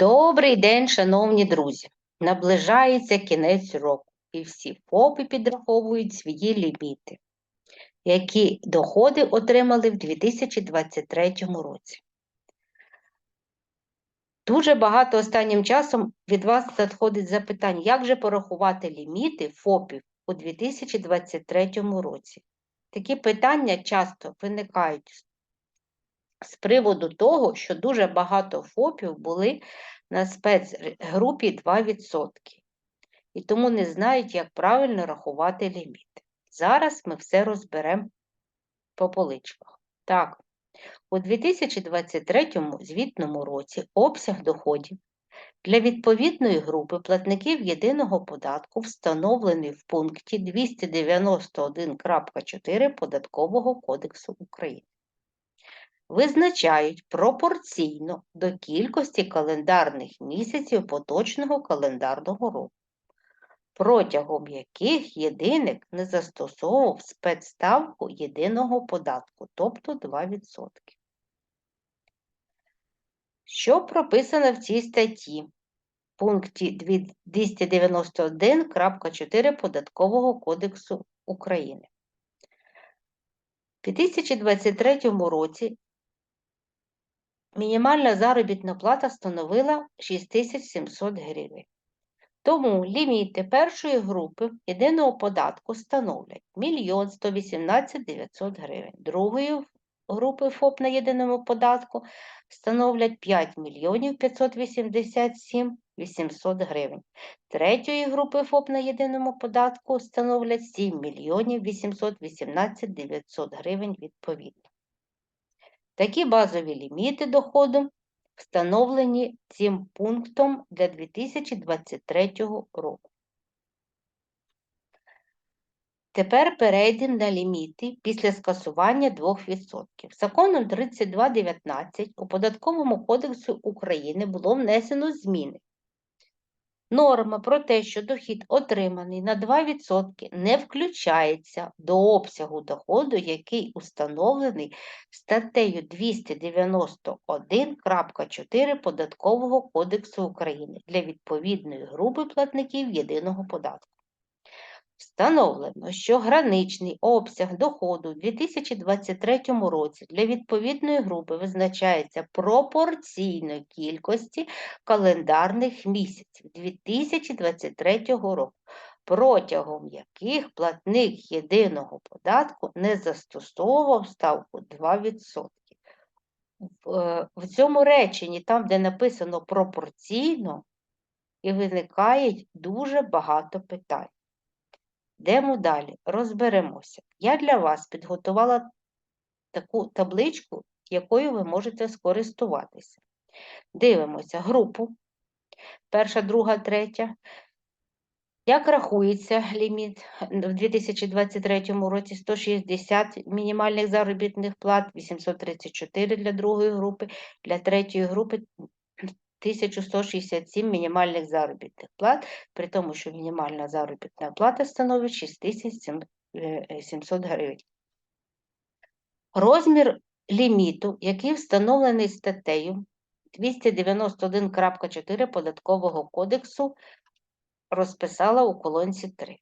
Добрий день, шановні друзі! Наближається кінець року, і всі ФОПи підраховують свої ліміти, які доходи отримали в 2023 році. Дуже багато останнім часом від вас надходить запитань, як же порахувати ліміти ФОПів у 2023 році. Такі питання часто виникають з приводу того, що дуже багато ФОПів були на спецгрупі 2%, і тому не знають, як правильно рахувати ліміти. Зараз ми все розберемо по поличках. Так, у 2023 звітному році обсяг доходів для відповідної групи платників єдиного податку встановлений в пункті 291.4 Податкового кодексу України визначають пропорційно до кількості календарних місяців поточного календарного року, протягом яких єдиник не застосовував спецставку єдиного податку, тобто 2%. Що прописано в цій статті? пункті 291.4 Податкового кодексу України. У 2023 році мінімальна заробітна плата становила 6700 гривень. Тому ліміти першої групи єдиного податку становлять 1 118 900 гривень, другої групи ФОП на єдиному податку становлять 5 мільйонів 587 800 гривень. Третьої групи ФОП на єдиному податку становлять 7 мільйонів 818 900 гривень відповідно. Такі базові ліміти доходу встановлені цим пунктом для 2023 року. Тепер перейдемо на ліміти після скасування 2%. Законом 3219 у Податковому кодексі України було внесено зміни, Норма про те, що дохід отриманий на 2% не включається до обсягу доходу, який установлений статтею 291.4 Податкового кодексу України для відповідної групи платників єдиного податку. Встановлено, що граничний обсяг доходу у 2023 році для відповідної групи визначається пропорційно кількості календарних місяців 2023 року, протягом яких платник єдиного податку не застосовував ставку 2%. В е, цьому реченні, там, де написано пропорційно, і виникає дуже багато питань. Йдемо далі, розберемося. Я для вас підготувала таку табличку, якою ви можете скористуватися. Дивимося групу. Перша, друга, третя. Як рахується ліміт в 2023 році 160 мінімальних заробітних плат, 834 для другої групи, для третьої групи 1167 мінімальних заробітних плат, при тому, що мінімальна заробітна плата становить 6700 гривень. Розмір ліміту, який встановлений статтею 291.4 Податкового кодексу, розписала у колонці 3.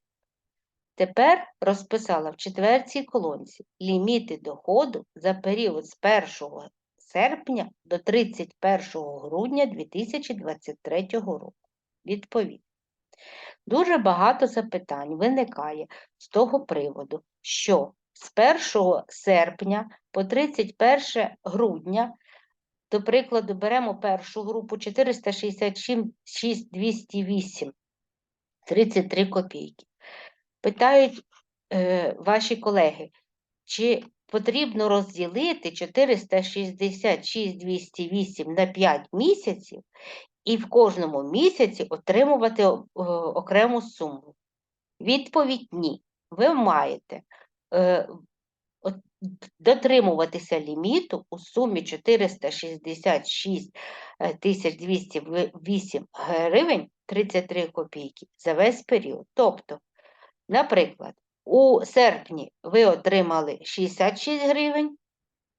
Тепер розписала в четвертій колонці ліміти доходу за період з 1 серпня до 31 грудня 2023 року. Відповідь. Дуже багато запитань виникає з того приводу, що з 1 серпня по 31 грудня, до прикладу, беремо першу групу 466 208 33 копійки. Питають е, ваші колеги, чи потрібно розділити 466 208 на 5 місяців і в кожному місяці отримувати окрему суму. Відповідь ні. Ви маєте е, дотримуватися ліміту у сумі 466 208 гривень 33 копійки за весь період. Тобто, наприклад, у серпні ви отримали 66 гривень,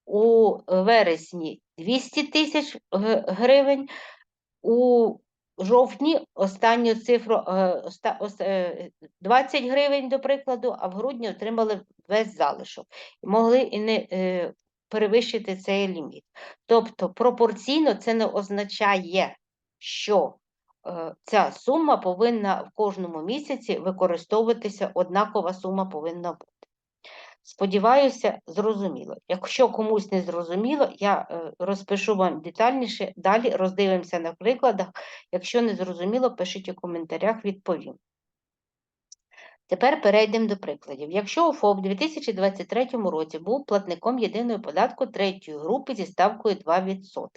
у вересні 200 тисяч гривень, у жовтні останню цифру е, оста- ос- е, 20 гривень, до прикладу, а в грудні отримали весь залишок могли і не е, перевищити цей ліміт. Тобто пропорційно це не означає, що е, ця сума повинна в кожному місяці використовуватися, однакова сума повинна бути. Сподіваюся, зрозуміло. Якщо комусь не зрозуміло, я е, розпишу вам детальніше, далі роздивимося на прикладах. Якщо не зрозуміло, пишіть у коментарях, відповім. Тепер перейдемо до прикладів. Якщо УФОП у 2023 році був платником єдиного податку третьої групи зі ставкою 2%.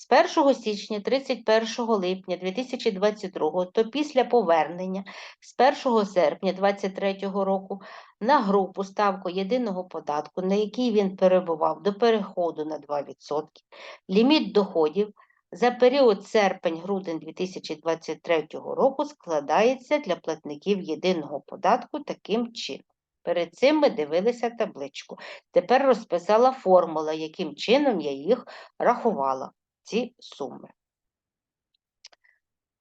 З 1 січня 31 липня 2022, то після повернення з 1 серпня 2023 року на групу ставку єдиного податку, на якій він перебував до переходу на 2%, ліміт доходів за період серпень-грудень 2023 року складається для платників єдиного податку таким чином. Перед цим ми дивилися табличку. Тепер розписала формула, яким чином я їх рахувала, ці суми.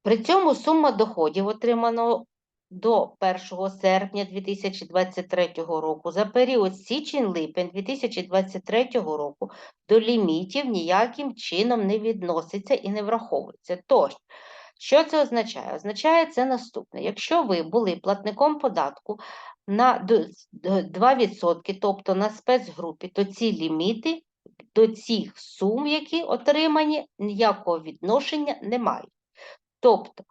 При цьому сума доходів, отриманого до 1 серпня 2023 року за період січень-липень 2023 року до лімітів ніяким чином не відноситься і не враховується. Тож, що це означає? Означає це наступне. Якщо ви були платником податку на д- д- 2%, тобто на спецгрупі, то ці ліміти до цих сум, які отримані, ніякого відношення не мають. Тобто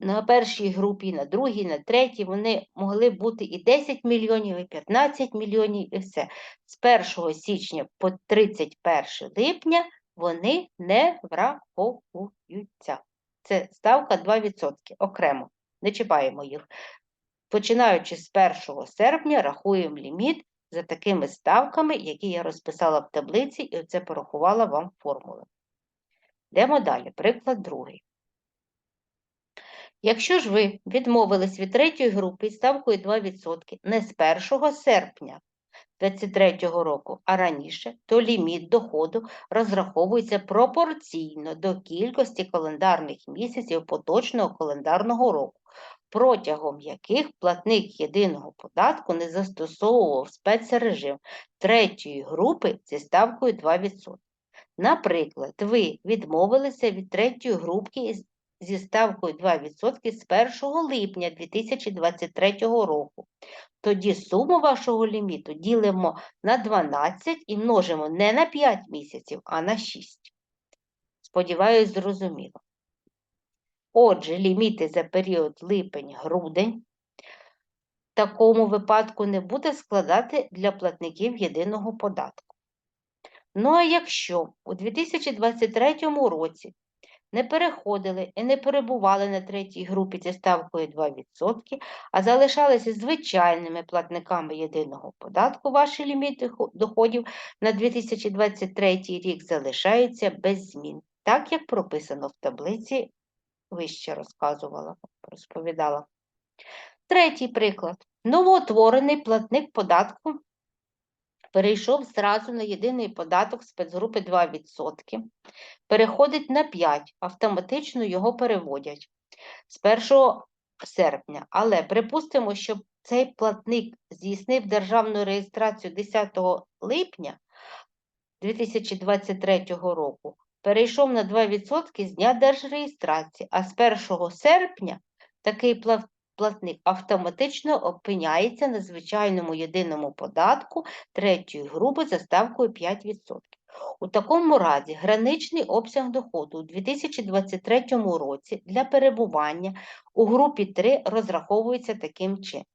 на першій групі, на другій, на третій вони могли бути і 10 мільйонів, і 15 мільйонів, і все. З 1 січня по 31 липня вони не враховуються. Це ставка 2% окремо, не чіпаємо їх. Починаючи з 1 серпня, рахуємо ліміт за такими ставками, які я розписала в таблиці, і оце порахувала вам формули. Йдемо далі. Приклад другий. Якщо ж ви відмовились від третьої групи із ставкою 2% не з 1 серпня 2023 року, а раніше, то ліміт доходу розраховується пропорційно до кількості календарних місяців поточного календарного року, протягом яких платник єдиного податку не застосовував спецрежим третьої групи зі ставкою 2%. Наприклад, ви відмовилися від третьої групки зі ставкою 2% з 1 липня 2023 року. Тоді суму вашого ліміту ділимо на 12 і множимо не на 5 місяців, а на 6. Сподіваюсь, зрозуміло. Отже, ліміти за період липень-грудень в такому випадку не буде складати для платників єдиного податку. Ну а якщо у 2023 році не переходили і не перебували на третій групі зі ставкою 2%, а залишалися звичайними платниками єдиного податку, ваші ліміти доходів на 2023 рік залишаються без змін, так як прописано в таблиці, вище розказувала, розповідала. Третій приклад. Новоутворений платник податку перейшов зразу на єдиний податок спецгрупи 2%, переходить на 5, автоматично його переводять з 1 серпня. Але припустимо, що цей платник здійснив державну реєстрацію 10 липня 2023 року, перейшов на 2% з дня держреєстрації, а з 1 серпня такий платник автоматично опиняється на звичайному єдиному податку третьої групи за ставкою 5%. У такому разі граничний обсяг доходу у 2023 році для перебування у групі 3 розраховується таким чином.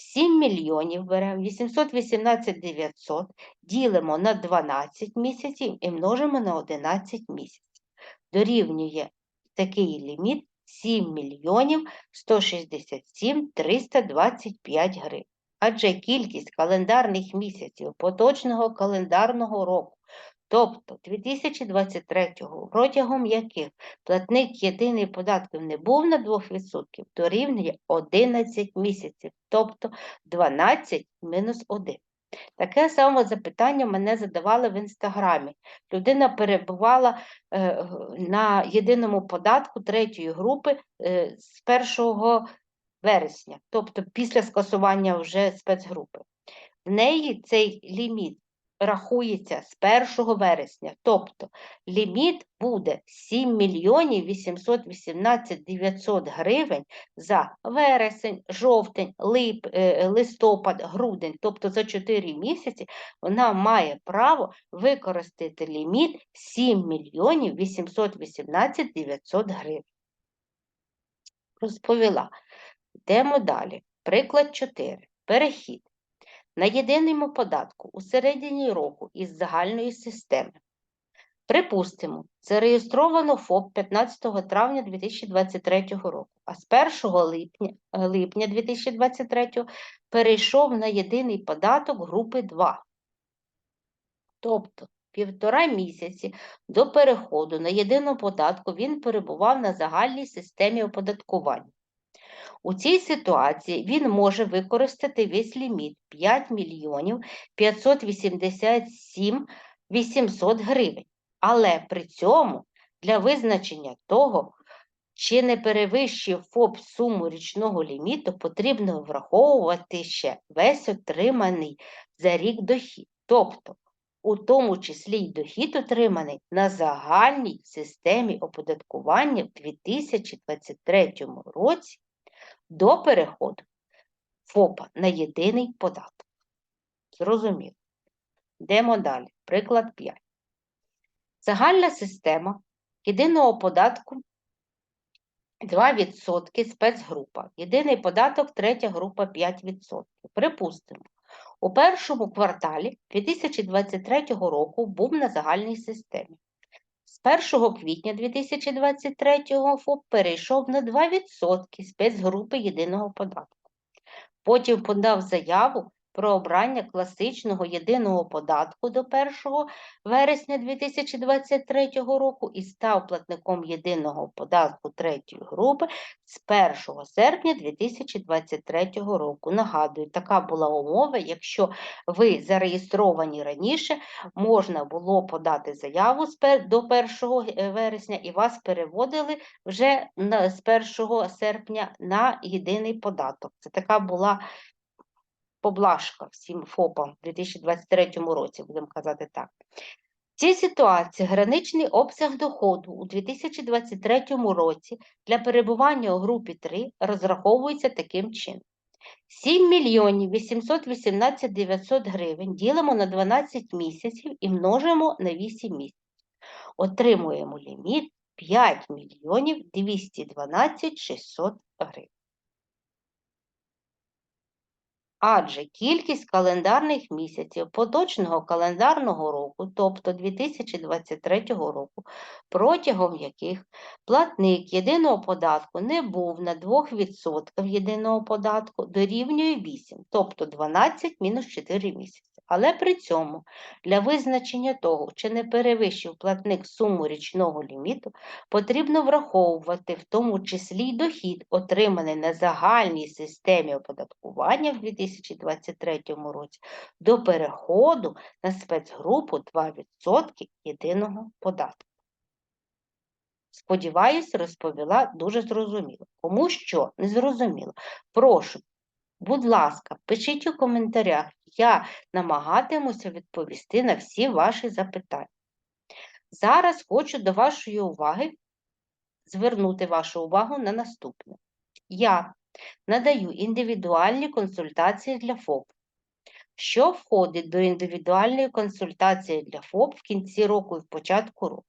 7 мільйонів беремо 818 900, ділимо на 12 місяців і множимо на 11 місяців. Дорівнює такий ліміт 7 мільйонів 167 325 гривень. Адже кількість календарних місяців поточного календарного року, тобто 2023-го, протягом яких платник єдиний податків не був на 2%, дорівнює 11 місяців, тобто 12 мінус 1. Таке саме запитання мене задавали в інстаграмі. Людина перебувала е, на єдиному податку третьої групи е, з 1 вересня, тобто після скасування вже спецгрупи. В неї цей ліміт рахується з 1 вересня, тобто ліміт буде 7 мільйонів 818 900 гривень за вересень, жовтень, лип, е, листопад, грудень, тобто за 4 місяці вона має право використати ліміт 7 мільйонів 818 900 гривень. Розповіла. Йдемо далі. Приклад 4. Перехід. На єдиному податку у середині року із загальної системи. Припустимо, зареєстровано ФОП 15 травня 2023 року, а з 1 липня, липня 2023 перейшов на єдиний податок групи 2. Тобто півтора місяці до переходу на єдину податку він перебував на загальній системі оподаткування. У цій ситуації він може використати весь ліміт 5 мільйонів 587 800 гривень. Але при цьому для визначення того, чи не перевищив ФОП суму річного ліміту, потрібно враховувати ще весь отриманий за рік дохід. Тобто, у тому числі й дохід отриманий на загальній системі оподаткування в 2023 році до переходу ФОПа на єдиний податок. Зрозуміло. Йдемо далі. Приклад 5. Загальна система єдиного податку 2% спецгрупа. Єдиний податок третя група 5%. Припустимо, у першому кварталі 2023 року був на загальній системі. З 1 квітня 2023 ФОП перейшов на 2% спецгрупи єдиного податку. Потім подав заяву про обрання класичного єдиного податку до 1 вересня 2023 року і став платником єдиного податку третьої групи з 1 серпня 2023 року. Нагадую, така була умова, якщо ви зареєстровані раніше, можна було подати заяву до 1 вересня і вас переводили вже з 1 серпня на єдиний податок. Це така була поблажка всім ФОПам в 2023 році, будемо казати так. В цій ситуації граничний обсяг доходу у 2023 році для перебування у групі 3 розраховується таким чином. 7 мільйонів 818 900 гривень ділимо на 12 місяців і множимо на 8 місяців. Отримуємо ліміт 5 мільйонів 212 600 гривень. Адже кількість календарних місяців поточного календарного року, тобто 2023 року, протягом яких платник єдиного податку не був на 2% єдиного податку, дорівнює 8, тобто 12 мінус 4 місяці. Але при цьому для визначення того, чи не перевищив платник суму річного ліміту, потрібно враховувати в тому числі й дохід, отриманий на загальній системі оподаткування в 2023 році до переходу на спецгрупу 2% єдиного податку. Сподіваюсь, розповіла дуже зрозуміло. Кому що не зрозуміло, прошу, будь ласка, пишіть у коментарях, я намагатимуся відповісти на всі ваші запитання. Зараз хочу до вашої уваги звернути вашу увагу на наступне. Я надаю індивідуальні консультації для ФОП. Що входить до індивідуальної консультації для ФОП в кінці року і в початку року?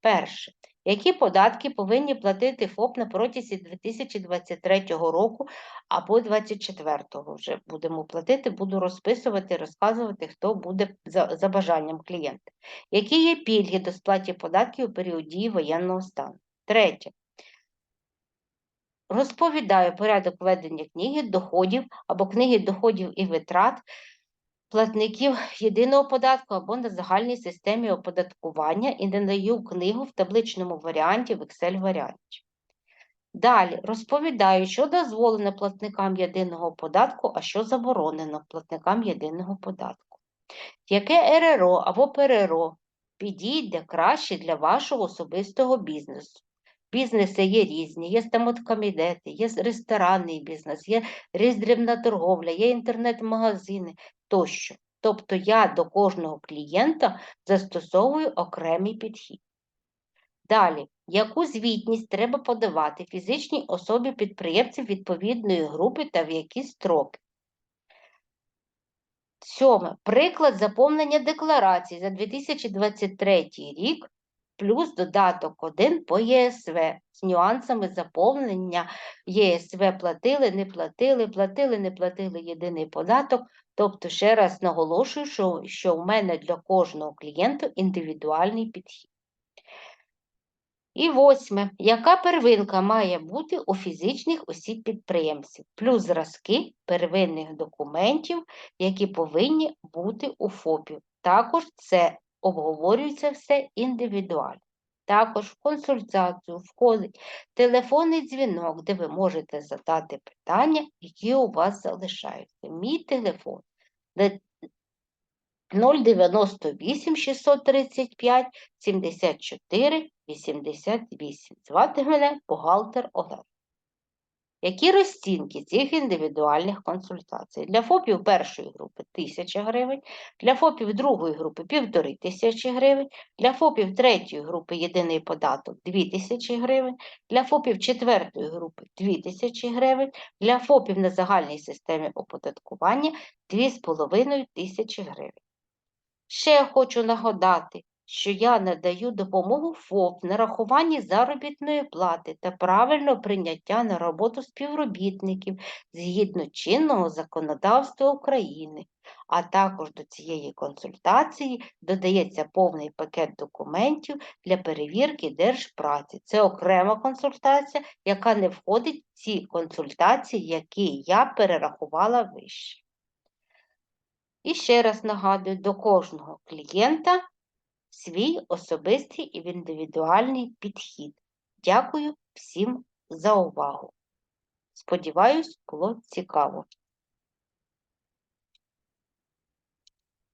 Перше. Які податки повинні платити ФОП на протязі 2023 року або 2024 вже будемо платити, буду розписувати, розказувати, хто буде за, за бажанням клієнта. Які є пільги до сплаті податків у період дії воєнного стану? Третє. Розповідаю порядок ведення книги доходів або книги доходів і витрат платників єдиного податку або на загальній системі оподаткування і надаю книгу в табличному варіанті в Excel варіанті. Далі розповідаю, що дозволено платникам єдиного податку, а що заборонено платникам єдиного податку. Яке РРО або ПРРО підійде краще для вашого особистого бізнесу? Бізнеси є різні, є стоматкомідети, є ресторанний бізнес, є роздрібна торговля, є інтернет-магазини тощо. Тобто я до кожного клієнта застосовую окремий підхід. Далі, яку звітність треба подавати фізичній особі підприємців відповідної групи та в які строки? Сьоме. Приклад заповнення декларації за 2023 рік плюс додаток 1 по ЄСВ з нюансами заповнення ЄСВ платили, не платили, платили, не платили єдиний податок. Тобто, ще раз наголошую, що, що в мене для кожного клієнта індивідуальний підхід. І восьме. Яка первинка має бути у фізичних осіб-підприємців? Плюс зразки первинних документів, які повинні бути у ФОПів. Також це обговорюється все індивідуально. Також в консультацію входить телефонний дзвінок, де ви можете задати питання, які у вас залишаються. Мій телефон 098 635 74 88. Звати мене бухгалтер Олег. Які розцінки цих індивідуальних консультацій? Для ФОПів першої групи 1000 гривень, для ФОПів другої групи 1500 гривень, для ФОПів третьої групи єдиний податок 2000 гривень, для ФОПів четвертої групи 2000 гривень, для ФОПів на загальній системі оподаткування 2500 гривень. Ще хочу нагадати, що я надаю допомогу ФОП в нарахуванні заробітної плати та правильного прийняття на роботу співробітників згідно чинного законодавства України. А також до цієї консультації додається повний пакет документів для перевірки держпраці. Це окрема консультація, яка не входить в ці консультації, які я перерахувала вище. І ще раз нагадую, до кожного клієнта свій особистий і індивідуальний підхід. Дякую всім за увагу. Сподіваюсь, було цікаво.